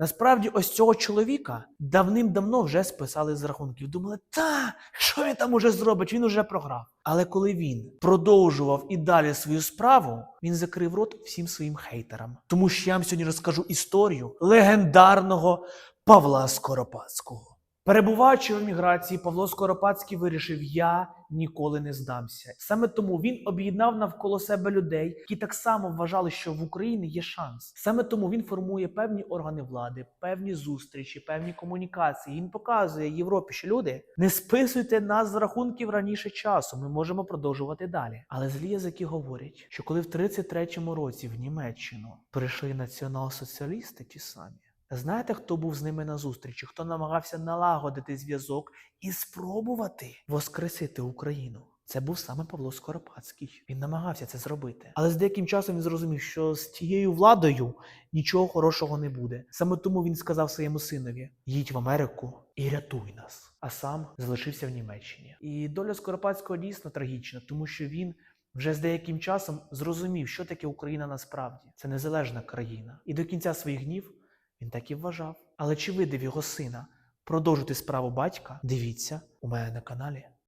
Насправді, ось цього чоловіка давним-давно вже списали з рахунків. Думали, та що він там уже зробить? Він уже програв. Але коли він продовжував і далі свою справу, він закрив рот всім своїм хейтерам. Тому що я вам сьогодні розкажу історію легендарного Павла Скоропадського. Перебуваючи в еміграції, Павло Скоропадський вирішив: я ніколи не здамся. Саме тому він об'єднав навколо себе людей, які так само вважали, що в Україні є шанс. Саме тому він формує певні органи влади, певні зустрічі, певні комунікації. Він показує Європі, що люди не списуйте нас з рахунків раніше часу. Ми можемо продовжувати далі. Але злі язики говорять, що коли в 33-му році в Німеччину прийшли націонал-соціалісти, ті самі. Знаєте, хто був з ними на зустрічі? Хто намагався налагодити зв'язок і спробувати воскресити Україну? Це був саме Павло Скоропадський. Він намагався це зробити. Але з деяким часом він зрозумів, що з тією владою нічого хорошого не буде. Саме тому він сказав своєму синові: їдь в Америку і рятуй нас. А сам залишився в Німеччині. І доля Скоропадського дійсно трагічна, тому що він вже з деяким часом зрозумів, що таке Україна насправді. Це незалежна країна. І до кінця своїх днів він так і вважав. Але чи видив його сина продовжити справу батька? Дивіться у мене на каналі.